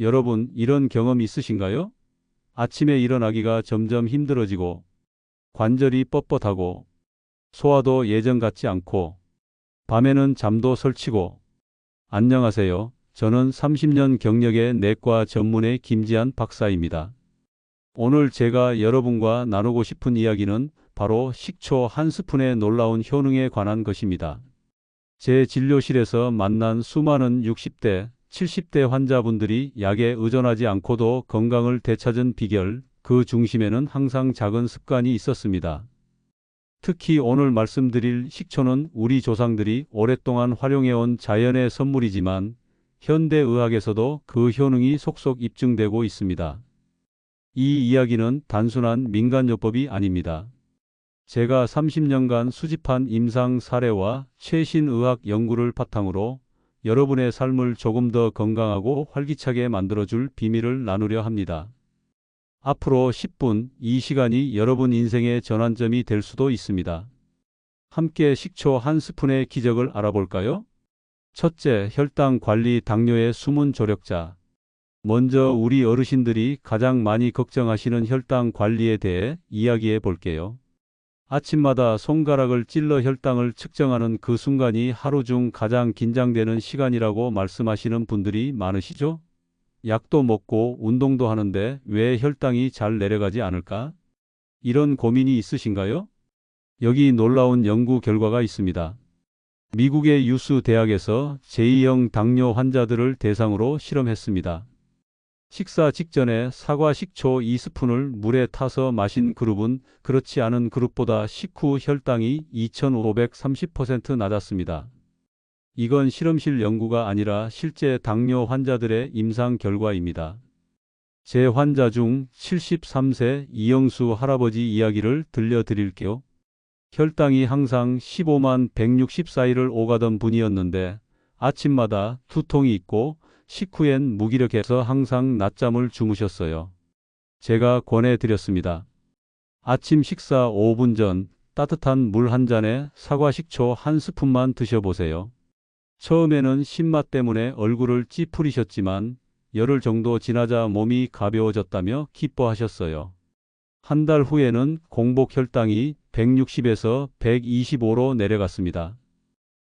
여러분, 이런 경험 있으신가요? 아침에 일어나기가 점점 힘들어지고, 관절이 뻣뻣하고, 소화도 예전 같지 않고, 밤에는 잠도 설치고, 안녕하세요. 저는 30년 경력의 내과 전문의 김지한 박사입니다. 오늘 제가 여러분과 나누고 싶은 이야기는 바로 식초 한 스푼의 놀라운 효능에 관한 것입니다. 제 진료실에서 만난 수많은 60대, 70대 환자분들이 약에 의존하지 않고도 건강을 되찾은 비결, 그 중심에는 항상 작은 습관이 있었습니다. 특히 오늘 말씀드릴 식초는 우리 조상들이 오랫동안 활용해온 자연의 선물이지만 현대의학에서도 그 효능이 속속 입증되고 있습니다. 이 이야기는 단순한 민간요법이 아닙니다. 제가 30년간 수집한 임상 사례와 최신 의학 연구를 바탕으로 여러분의 삶을 조금 더 건강하고 활기차게 만들어줄 비밀을 나누려 합니다. 앞으로 10분, 이 시간이 여러분 인생의 전환점이 될 수도 있습니다. 함께 식초 한 스푼의 기적을 알아볼까요? 첫째, 혈당 관리 당뇨의 숨은 조력자. 먼저 우리 어르신들이 가장 많이 걱정하시는 혈당 관리에 대해 이야기해 볼게요. 아침마다 손가락을 찔러 혈당을 측정하는 그 순간이 하루 중 가장 긴장되는 시간이라고 말씀하시는 분들이 많으시죠? 약도 먹고 운동도 하는데 왜 혈당이 잘 내려가지 않을까? 이런 고민이 있으신가요? 여기 놀라운 연구 결과가 있습니다. 미국의 유수 대학에서 제2형 당뇨 환자들을 대상으로 실험했습니다. 식사 직전에 사과 식초 2스푼을 물에 타서 마신 그룹은 그렇지 않은 그룹보다 식후 혈당이 2530% 낮았습니다. 이건 실험실 연구가 아니라 실제 당뇨 환자들의 임상 결과입니다. 제 환자 중 73세 이영수 할아버지 이야기를 들려드릴게요. 혈당이 항상 15만 164일을 오가던 분이었는데 아침마다 두통이 있고 식후엔 무기력해서 항상 낮잠을 주무셨어요. 제가 권해드렸습니다. 아침 식사 5분 전 따뜻한 물 한 잔에 사과 식초 한 스푼만 드셔보세요. 처음에는 신맛 때문에 얼굴을 찌푸리셨지만 열흘 정도 지나자 몸이 가벼워졌다며 기뻐하셨어요. 한 달 후에는 공복 혈당이 160에서 125로 내려갔습니다.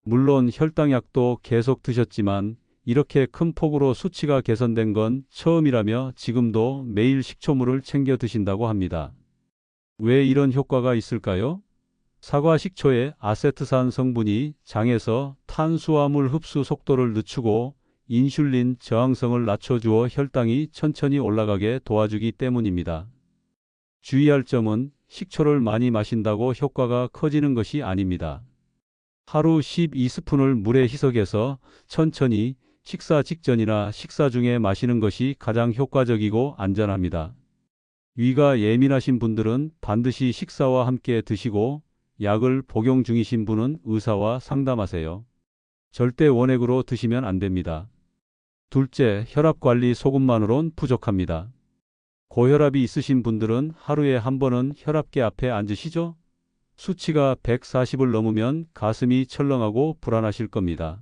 물론 혈당약도 계속 드셨지만 이렇게 큰 폭으로 수치가 개선된 건 처음이라며 지금도 매일 식초물을 챙겨 드신다고 합니다. 왜 이런 효과가 있을까요? 사과 식초의 아세트산 성분이 장에서 탄수화물 흡수 속도를 늦추고 인슐린 저항성을 낮춰주어 혈당이 천천히 올라가게 도와주기 때문입니다. 주의할 점은 식초를 많이 마신다고 효과가 커지는 것이 아닙니다. 하루 12스푼을 물에 희석해서 천천히 식사 직전이나 식사 중에 마시는 것이 가장 효과적이고 안전합니다. 위가 예민하신 분들은 반드시 식사와 함께 드시고 약을 복용 중이신 분은 의사와 상담하세요. 절대 원액으로 드시면 안 됩니다. 둘째, 혈압 관리 소금만으론 부족합니다. 고혈압이 있으신 분들은 하루에 한 번은 혈압계 앞에 앉으시죠? 수치가 140을 넘으면 가슴이 철렁하고 불안하실 겁니다.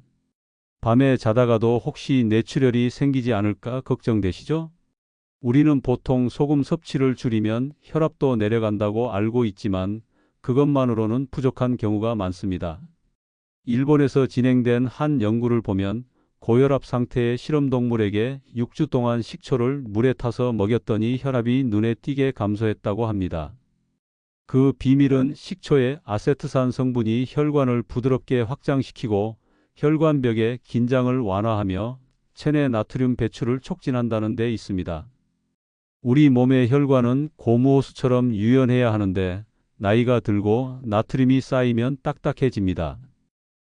밤에 자다가도 혹시 뇌출혈이 생기지 않을까 걱정되시죠? 우리는 보통 소금 섭취를 줄이면 혈압도 내려간다고 알고 있지만 그것만으로는 부족한 경우가 많습니다. 일본에서 진행된 한 연구를 보면 고혈압 상태의 실험동물에게 6주 동안 식초를 물에 타서 먹였더니 혈압이 눈에 띄게 감소했다고 합니다. 그 비밀은 식초의 아세트산 성분이 혈관을 부드럽게 확장시키고 혈관벽의 긴장을 완화하며 체내 나트륨 배출을 촉진한다는 데 있습니다. 우리 몸의 혈관은 고무호수처럼 유연해야 하는데 나이가 들고 나트륨이 쌓이면 딱딱해집니다.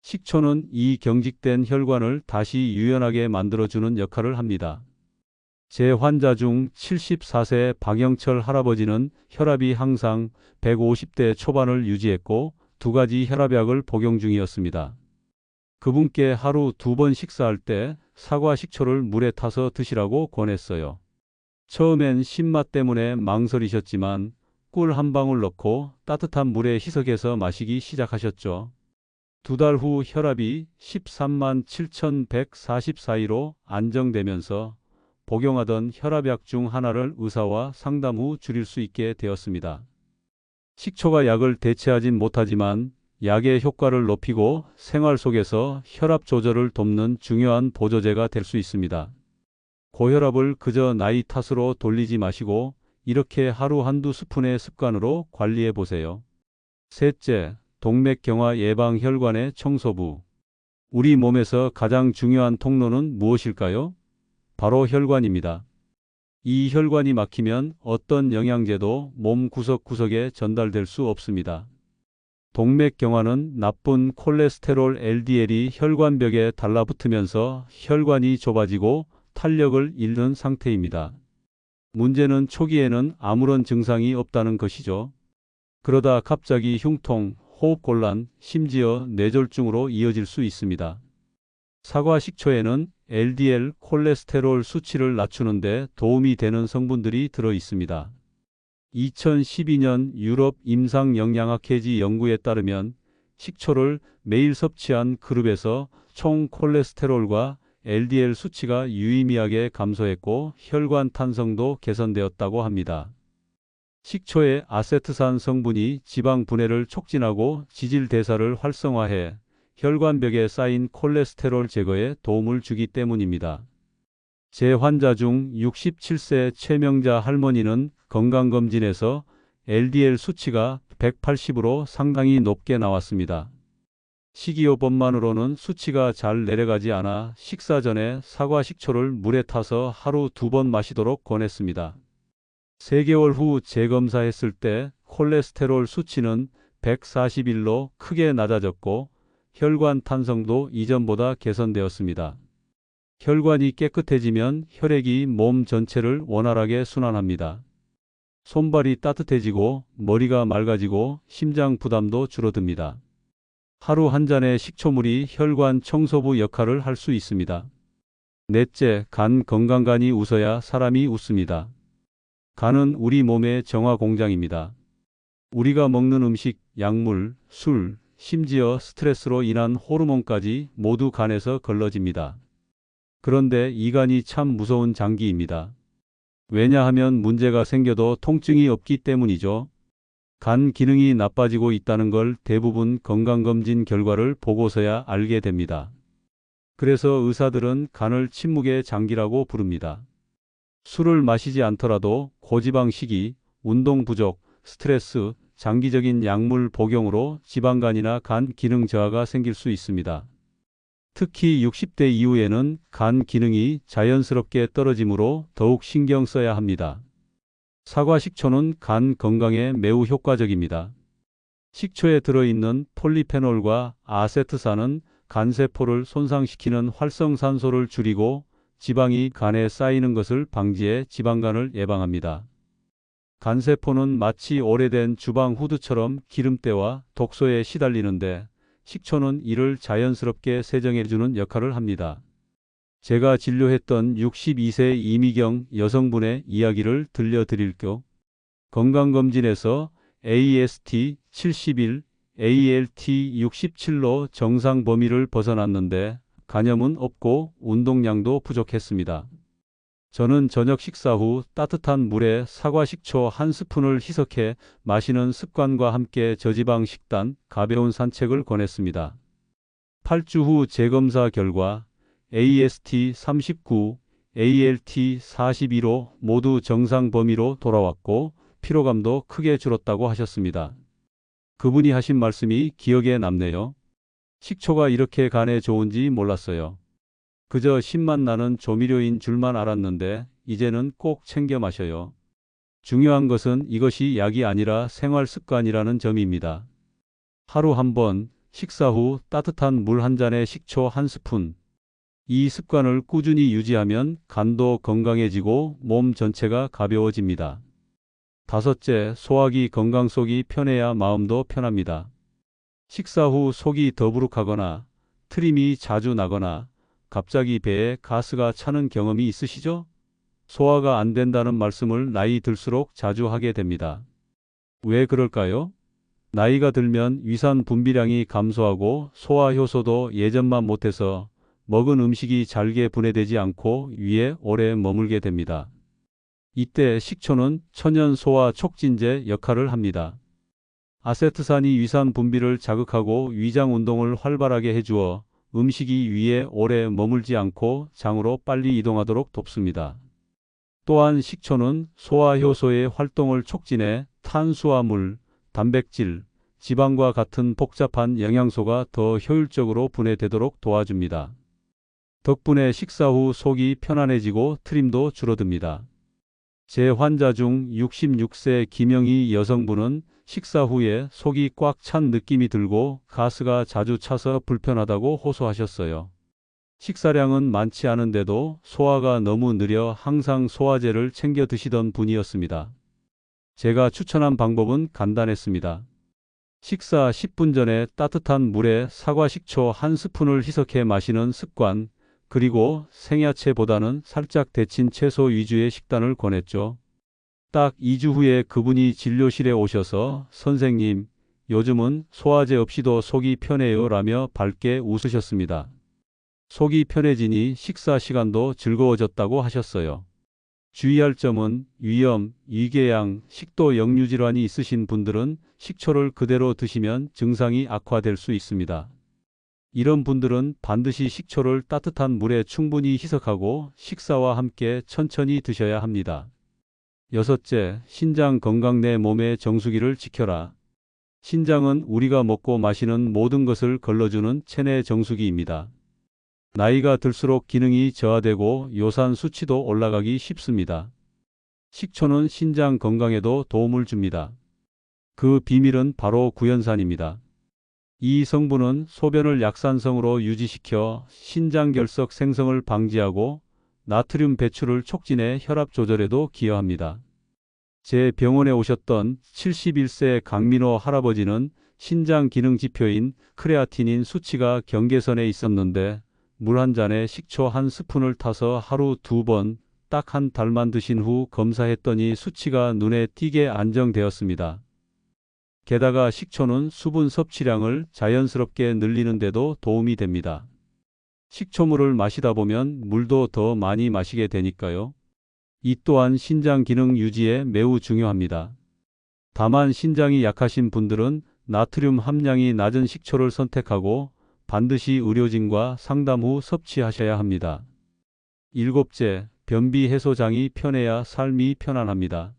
식초는 이 경직된 혈관을 다시 유연하게 만들어주는 역할을 합니다. 제 환자 중 74세 박영철 할아버지는 혈압이 항상 150대 초반을 유지했고 두 가지 혈압약을 복용 중이었습니다. 그분께 하루 두 번 식사할 때 사과 식초를 물에 타서 드시라고 권했어요. 처음엔 신맛 때문에 망설이셨지만 꿀 한 방울 넣고 따뜻한 물에 희석해서 마시기 시작하셨죠. 두 달 후 혈압이 13만 7,144위로 안정되면서 복용하던 혈압약 중 하나를 의사와 상담 후 줄일 수 있게 되었습니다. 식초가 약을 대체하진 못하지만 약의 효과를 높이고 생활 속에서 혈압 조절을 돕는 중요한 보조제가 될 수 있습니다. 고혈압을 그저 나이 탓으로 돌리지 마시고 이렇게 하루 한두 스푼의 습관으로 관리해 보세요. 셋째, 동맥경화 예방 혈관의 청소부. 우리 몸에서 가장 중요한 통로는 무엇일까요? 바로 혈관입니다. 이 혈관이 막히면 어떤 영양제도 몸 구석구석에 전달될 수 없습니다. 동맥경화는 나쁜 콜레스테롤 LDL이 혈관벽에 달라붙으면서 혈관이 좁아지고 탄력을 잃는 상태입니다. 문제는 초기에는 아무런 증상이 없다는 것이죠. 그러다 갑자기 흉통, 호흡곤란, 심지어 뇌졸중으로 이어질 수 있습니다. 사과 식초에는 LDL 콜레스테롤 수치를 낮추는데 도움이 되는 성분들이 들어 있습니다. 2012년 유럽 임상영양학회지 연구에 따르면 식초를 매일 섭취한 그룹에서 총 콜레스테롤과 LDL 수치가 유의미하게 감소했고 혈관 탄성도 개선되었다고 합니다. 식초의 아세트산 성분이 지방 분해를 촉진하고 지질 대사를 활성화해 혈관벽에 쌓인 콜레스테롤 제거에 도움을 주기 때문입니다. 제 환자 중 67세 최명자 할머니는 건강검진에서 LDL 수치가 180으로 상당히 높게 나왔습니다. 식이요법만으로는 수치가 잘 내려가지 않아 식사 전에 사과 식초를 물에 타서 하루 두 번 마시도록 권했습니다. 3개월 후 재검사했을 때 콜레스테롤 수치는 141로 크게 낮아졌고 혈관 탄성도 이전보다 개선되었습니다. 혈관이 깨끗해지면 혈액이 몸 전체를 원활하게 순환합니다. 손발이 따뜻해지고 머리가 맑아지고 심장 부담도 줄어듭니다. 하루 한 잔의 식초물이 혈관 청소부 역할을 할 수 있습니다. 넷째, 간 건강간이 웃어야 사람이 웃습니다. 간은 우리 몸의 정화 공장입니다. 우리가 먹는 음식, 약물, 술, 심지어 스트레스로 인한 호르몬까지 모두 간에서 걸러집니다. 그런데 이 간이 참 무서운 장기입니다. 왜냐하면 문제가 생겨도 통증이 없기 때문이죠. 간 기능이 나빠지고 있다는 걸 대부분 건강검진 결과를 보고서야 알게 됩니다. 그래서 의사들은 간을 침묵의 장기라고 부릅니다. 술을 마시지 않더라도 고지방 식이, 운동 부족, 스트레스, 장기적인 약물 복용으로 지방간이나 간 기능 저하가 생길 수 있습니다. 특히 60대 이후에는 간 기능이 자연스럽게 떨어지므로 더욱 신경 써야 합니다. 사과 식초는 간 건강에 매우 효과적입니다. 식초에 들어있는 폴리페놀과 아세트산은 간세포를 손상시키는 활성산소를 줄이고 지방이 간에 쌓이는 것을 방지해 지방간을 예방합니다. 간세포는 마치 오래된 주방 후드처럼 기름때와 독소에 시달리는데 식초는 이를 자연스럽게 세정해주는 역할을 합니다. 제가 진료했던 62세 이미경 여성분의 이야기를 들려드릴게요. 건강검진에서 AST 71, ALT 67로 정상 범위를 벗어났는데 간염은 없고 운동량도 부족했습니다. 저는 저녁 식사 후 따뜻한 물에 사과 식초 한 스푼을 희석해 마시는 습관과 함께 저지방 식단, 가벼운 산책을 권했습니다. 8주 후 재검사 결과 AST 39, ALT 42로 모두 정상 범위로 돌아왔고 피로감도 크게 줄었다고 하셨습니다. 그분이 하신 말씀이 기억에 남네요. 식초가 이렇게 간에 좋은지 몰랐어요. 그저 신맛 나는 조미료인 줄만 알았는데 이제는 꼭 챙겨 마셔요. 중요한 것은 이것이 약이 아니라 생활 습관이라는 점입니다. 하루 한 번, 식사 후 따뜻한 물 한 잔에 식초 한 스푼. 이 습관을 꾸준히 유지하면 간도 건강해지고 몸 전체가 가벼워집니다. 다섯째, 소화기 건강 속이 편해야 마음도 편합니다. 식사 후 속이 더부룩하거나 트림이 자주 나거나 갑자기 배에 가스가 차는 경험이 있으시죠? 소화가 안 된다는 말씀을 나이 들수록 자주 하게 됩니다. 왜 그럴까요? 나이가 들면 위산 분비량이 감소하고 소화 효소도 예전만 못해서 먹은 음식이 잘게 분해되지 않고 위에 오래 머물게 됩니다. 이때 식초는 천연 소화 촉진제 역할을 합니다. 아세트산이 위산 분비를 자극하고 위장 운동을 활발하게 해주어 음식이 위에 오래 머물지 않고 장으로 빨리 이동하도록 돕습니다. 또한 식초는 소화효소의 활동을 촉진해 탄수화물, 단백질, 지방과 같은 복잡한 영양소가 더 효율적으로 분해되도록 도와줍니다. 덕분에 식사 후 속이 편안해지고 트림도 줄어듭니다. 제 환자 중 66세 김영희 여성분은 식사 후에 속이 꽉 찬 느낌이 들고 가스가 자주 차서 불편하다고 호소하셨어요. 식사량은 많지 않은데도 소화가 너무 느려 항상 소화제를 챙겨 드시던 분이었습니다. 제가 추천한 방법은 간단했습니다. 식사 10분 전에 따뜻한 물에 사과 식초 한 스푼을 희석해 마시는 습관, 그리고 생야채보다는 살짝 데친 채소 위주의 식단을 권했죠. 딱 2주 후에 그분이 진료실에 오셔서 선생님, 요즘은 소화제 없이도 속이 편해요 라며 밝게 웃으셨습니다. 속이 편해지니 식사 시간도 즐거워졌다고 하셨어요. 주의할 점은 위염, 위궤양, 식도 역류 질환이 있으신 분들은 식초를 그대로 드시면 증상이 악화될 수 있습니다. 이런 분들은 반드시 식초를 따뜻한 물에 충분히 희석하고 식사와 함께 천천히 드셔야 합니다. 여섯째, 신장 건강 내 몸의 정수기를 지켜라. 신장은 우리가 먹고 마시는 모든 것을 걸러주는 체내 정수기입니다. 나이가 들수록 기능이 저하되고 요산 수치도 올라가기 쉽습니다. 식초는 신장 건강에도 도움을 줍니다. 그 비밀은 바로 구연산입니다. 이 성분은 소변을 약산성으로 유지시켜 신장 결석 생성을 방지하고 나트륨 배출을 촉진해 혈압 조절에도 기여합니다. 제 병원에 오셨던 71세 강민호 할아버지는 신장 기능 지표인 크레아티닌 수치가 경계선에 있었는데 물 한 잔에 식초 한 스푼을 타서 하루 두 번 딱 한 달만 드신 후 검사했더니 수치가 눈에 띄게 안정되었습니다. 게다가 식초는 수분 섭취량을 자연스럽게 늘리는 데도 도움이 됩니다. 식초물을 마시다 보면 물도 더 많이 마시게 되니까요. 이 또한 신장 기능 유지에 매우 중요합니다. 다만 신장이 약하신 분들은 나트륨 함량이 낮은 식초를 선택하고 반드시 의료진과 상담 후 섭취하셔야 합니다. 일곱째, 변비 해소장이 편해야 삶이 편안합니다.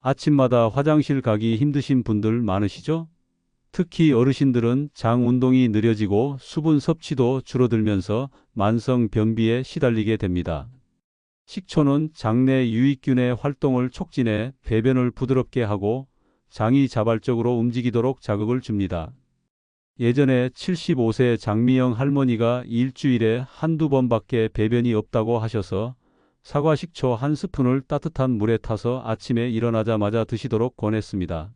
아침마다 화장실 가기 힘드신 분들 많으시죠? 특히 어르신들은 장 운동이 느려지고 수분 섭취도 줄어들면서 만성 변비에 시달리게 됩니다. 식초는 장내 유익균의 활동을 촉진해 배변을 부드럽게 하고 장이 자발적으로 움직이도록 자극을 줍니다. 예전에 75세 장미영 할머니가 일주일에 한두 번밖에 배변이 없다고 하셔서 사과 식초 한 스푼을 따뜻한 물에 타서 아침에 일어나자마자 드시도록 권했습니다.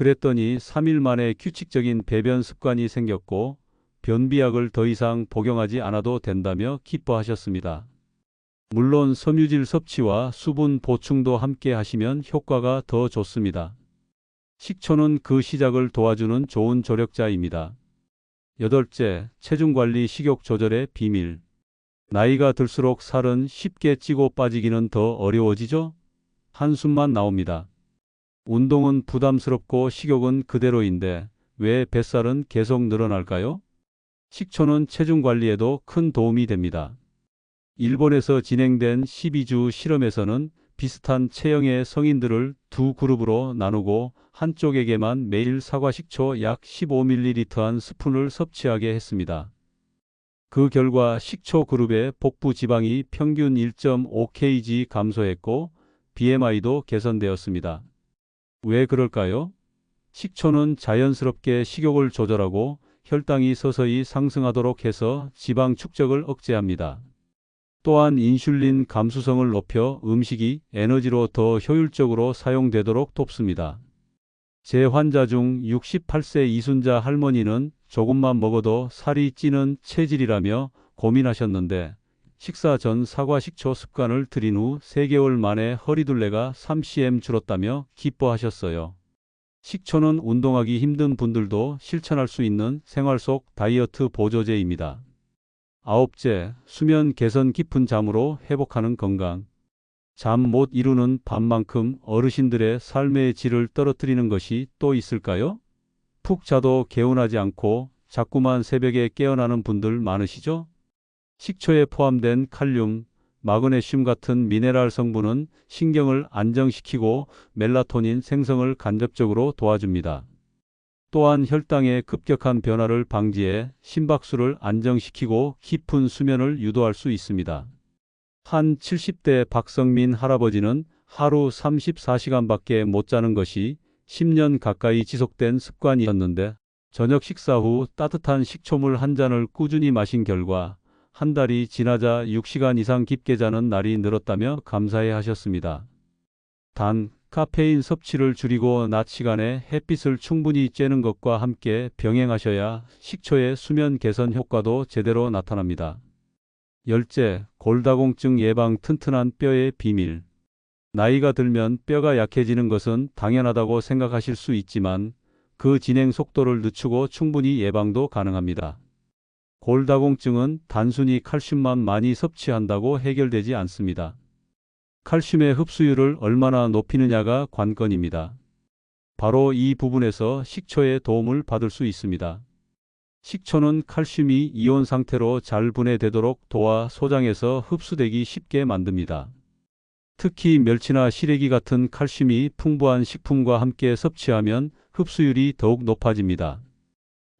그랬더니 3일 만에 규칙적인 배변 습관이 생겼고 변비약을 더 이상 복용하지 않아도 된다며 기뻐하셨습니다. 물론 섬유질 섭취와 수분 보충도 함께 하시면 효과가 더 좋습니다. 식초는 그 시작을 도와주는 좋은 조력자입니다. 여덟째, 체중 관리 식욕 조절의 비밀. 나이가 들수록 살은 쉽게 찌고 빠지기는 더 어려워지죠? 한숨만 나옵니다. 운동은 부담스럽고 식욕은 그대로인데 왜 뱃살은 계속 늘어날까요? 식초는 체중 관리에도 큰 도움이 됩니다. 일본에서 진행된 12주 실험에서는 비슷한 체형의 성인들을 두 그룹으로 나누고 한쪽에게만 매일 사과 식초 약 15ml 한 스푼을 섭취하게 했습니다. 그 결과 식초 그룹의 복부 지방이 평균 1.5kg 감소했고 BMI도 개선되었습니다. 왜 그럴까요? 식초는 자연스럽게 식욕을 조절하고 혈당이 서서히 상승하도록 해서 지방 축적을 억제합니다. 또한 인슐린 감수성을 높여 음식이 에너지로 더 효율적으로 사용되도록 돕습니다. 제 환자 중 68세 이순자 할머니는 조금만 먹어도 살이 찌는 체질이라며 고민하셨는데 식사 전 사과 식초 습관을 들인 후 3개월 만에 허리둘레가 3cm 줄었다며 기뻐하셨어요. 식초는 운동하기 힘든 분들도 실천할 수 있는 생활 속 다이어트 보조제입니다. 아홉째, 수면 개선 깊은 잠으로 회복하는 건강. 잠 못 이루는 밤만큼 어르신들의 삶의 질을 떨어뜨리는 것이 또 있을까요? 푹 자도 개운하지 않고 자꾸만 새벽에 깨어나는 분들 많으시죠? 식초에 포함된 칼륨, 마그네슘 같은 미네랄 성분은 신경을 안정시키고 멜라토닌 생성을 간접적으로 도와줍니다. 또한 혈당의 급격한 변화를 방지해 심박수를 안정시키고 깊은 수면을 유도할 수 있습니다. 한 70대 박성민 할아버지는 하루 34시간밖에 못 자는 것이 10년 가까이 지속된 습관이었는데 저녁 식사 후 따뜻한 식초물 한 잔을 꾸준히 마신 결과 한 달이 지나자 6시간 이상 깊게 자는 날이 늘었다며 감사해 하셨습니다. 단, 카페인 섭취를 줄이고 낮 시간에 햇빛을 충분히 쬐는 것과 함께 병행하셔야 식초의 수면 개선 효과도 제대로 나타납니다. 열째, 골다공증 예방 튼튼한 뼈의 비밀. 나이가 들면 뼈가 약해지는 것은 당연하다고 생각하실 수 있지만 그 진행 속도를 늦추고 충분히 예방도 가능합니다. 골다공증은 단순히 칼슘만 많이 섭취한다고 해결되지 않습니다. 칼슘의 흡수율을 얼마나 높이느냐가 관건입니다. 바로 이 부분에서 식초의 도움을 받을 수 있습니다. 식초는 칼슘이 이온 상태로 잘 분해되도록 도와 소장에서 흡수되기 쉽게 만듭니다. 특히 멸치나 시래기 같은 칼슘이 풍부한 식품과 함께 섭취하면 흡수율이 더욱 높아집니다.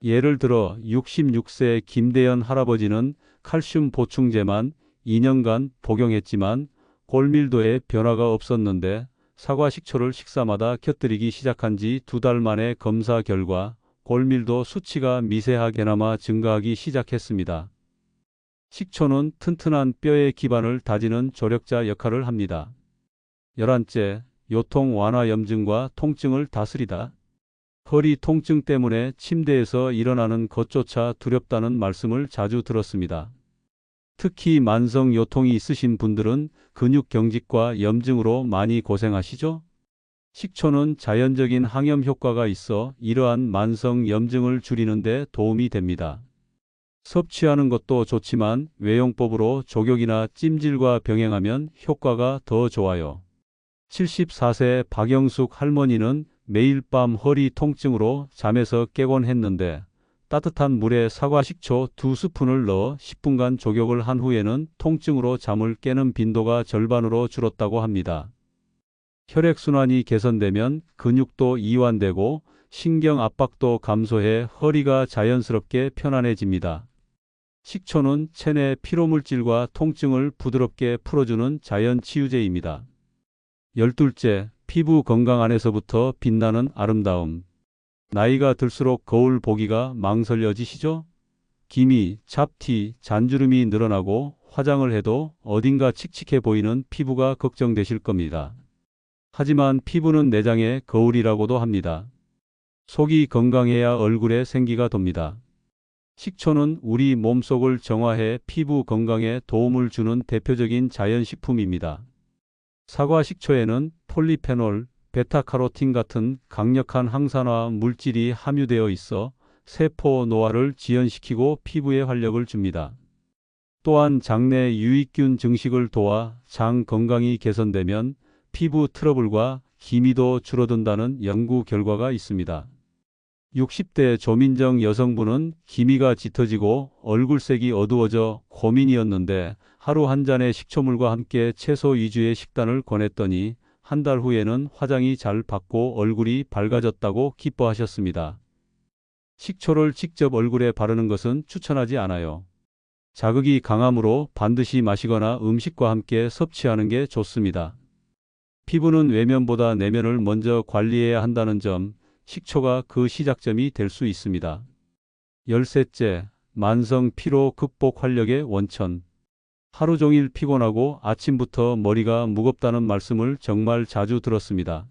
예를 들어 66세 김대현 할아버지는 칼슘 보충제만 2년간 복용했지만 골밀도에 변화가 없었는데 사과 식초를 식사마다 곁들이기 시작한 지 두 달 만에 검사 결과 골밀도 수치가 미세하게나마 증가하기 시작했습니다. 식초는 튼튼한 뼈의 기반을 다지는 조력자 역할을 합니다. 열한째, 요통 완화 염증과 통증을 다스리다. 허리 통증 때문에 침대에서 일어나는 것조차 두렵다는 말씀을 자주 들었습니다. 특히 만성 요통이 있으신 분들은 근육 경직과 염증으로 많이 고생하시죠? 식초는 자연적인 항염 효과가 있어 이러한 만성 염증을 줄이는데 도움이 됩니다. 섭취하는 것도 좋지만 외용법으로 조격이나 찜질과 병행하면 효과가 더 좋아요. 74세 박영숙 할머니는 매일 밤 허리 통증으로 잠에서 깨곤 했는데 따뜻한 물에 사과 식초 두 스푼을 넣어 10분간 조격을 한 후에는 통증으로 잠을 깨는 빈도가 절반으로 줄었다고 합니다. 혈액순환이 개선되면 근육도 이완되고 신경 압박도 감소해 허리가 자연스럽게 편안해집니다. 식초는 체내 피로물질과 통증을 부드럽게 풀어주는 자연 치유제입니다. 열둘째, 피부 건강 안에서부터 빛나는 아름다움. 나이가 들수록 거울 보기가 망설여지시죠? 기미, 잡티, 잔주름이 늘어나고 화장을 해도 어딘가 칙칙해 보이는 피부가 걱정되실 겁니다. 하지만 피부는 내장의 거울이라고도 합니다. 속이 건강해야 얼굴에 생기가 돕니다. 식초는 우리 몸속을 정화해 피부 건강에 도움을 주는 대표적인 자연식품입니다. 사과 식초에는 폴리페놀, 베타카로틴 같은 강력한 항산화 물질이 함유되어 있어 세포 노화를 지연시키고 피부에 활력을 줍니다. 또한 장내 유익균 증식을 도와 장 건강이 개선되면 피부 트러블과 기미도 줄어든다는 연구 결과가 있습니다. 60대 조민정 여성분은 기미가 짙어지고 얼굴색이 어두워져 고민이었는데 하루 한 잔의 식초물과 함께 채소 위주의 식단을 권했더니 한 달 후에는 화장이 잘 받고 얼굴이 밝아졌다고 기뻐하셨습니다. 식초를 직접 얼굴에 바르는 것은 추천하지 않아요. 자극이 강하므로 반드시 마시거나 음식과 함께 섭취하는 게 좋습니다. 피부는 외면보다 내면을 먼저 관리해야 한다는 점, 식초가 그 시작점이 될 수 있습니다. 열셋째, 만성 피로 극복 활력의 원천. 하루 종일 피곤하고 아침부터 머리가 무겁다는 말씀을 정말 자주 들었습니다.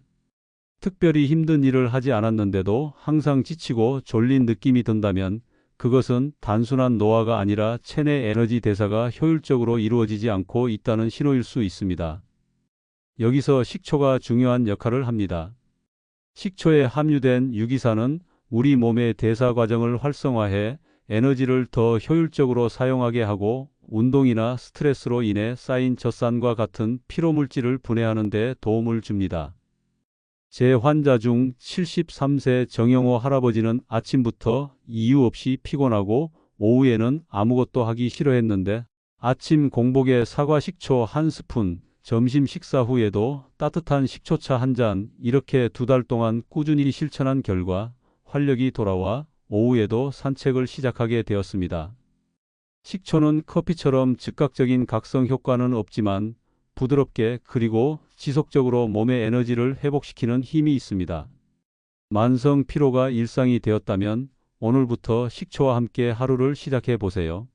특별히 힘든 일을 하지 않았는데도 항상 지치고 졸린 느낌이 든다면 그것은 단순한 노화가 아니라 체내 에너지 대사가 효율적으로 이루어지지 않고 있다는 신호일 수 있습니다. 여기서 식초가 중요한 역할을 합니다. 식초에 함유된 유기산은 우리 몸의 대사 과정을 활성화해 에너지를 더 효율적으로 사용하게 하고 운동이나 스트레스로 인해 쌓인 젖산과 같은 피로물질을 분해하는 데 도움을 줍니다. 제 환자 중 73세 정영호 할아버지는 아침부터 이유 없이 피곤하고 오후에는 아무것도 하기 싫어했는데 아침 공복에 사과 식초 한 스푼, 점심 식사 후에도 따뜻한 식초차 한 잔, 이렇게 두 달 동안 꾸준히 실천한 결과 활력이 돌아와 오후에도 산책을 시작하게 되었습니다. 식초는 커피처럼 즉각적인 각성 효과는 없지만 부드럽게 그리고 지속적으로 몸의 에너지를 회복시키는 힘이 있습니다. 만성 피로가 일상이 되었다면 오늘부터 식초와 함께 하루를 시작해 보세요.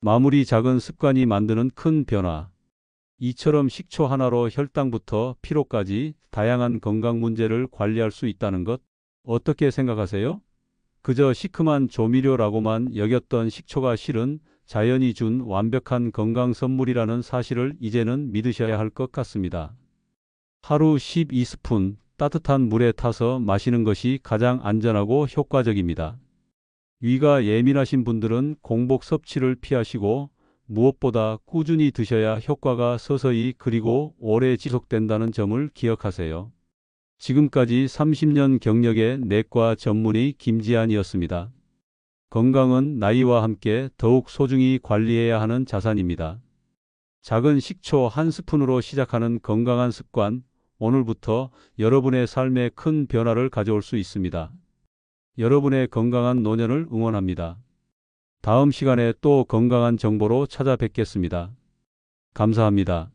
마무리 작은 습관이 만드는 큰 변화. 이처럼 식초 하나로 혈당부터 피로까지 다양한 건강 문제를 관리할 수 있다는 것 어떻게 생각하세요? 그저 시큼한 조미료라고만 여겼던 식초가 실은 자연이 준 완벽한 건강 선물이라는 사실을 이제는 믿으셔야 할 것 같습니다. 하루 12스푼 따뜻한 물에 타서 마시는 것이 가장 안전하고 효과적입니다. 위가 예민하신 분들은 공복 섭취를 피하시고 무엇보다 꾸준히 드셔야 효과가 서서히 그리고 오래 지속된다는 점을 기억하세요. 지금까지 30년 경력의 내과 전문의 김지한이었습니다. 건강은 나이와 함께 더욱 소중히 관리해야 하는 자산입니다. 작은 식초 한 스푼으로 시작하는 건강한 습관, 오늘부터 여러분의 삶에 큰 변화를 가져올 수 있습니다. 여러분의 건강한 노년을 응원합니다. 다음 시간에 또 건강한 정보로 찾아뵙겠습니다. 감사합니다.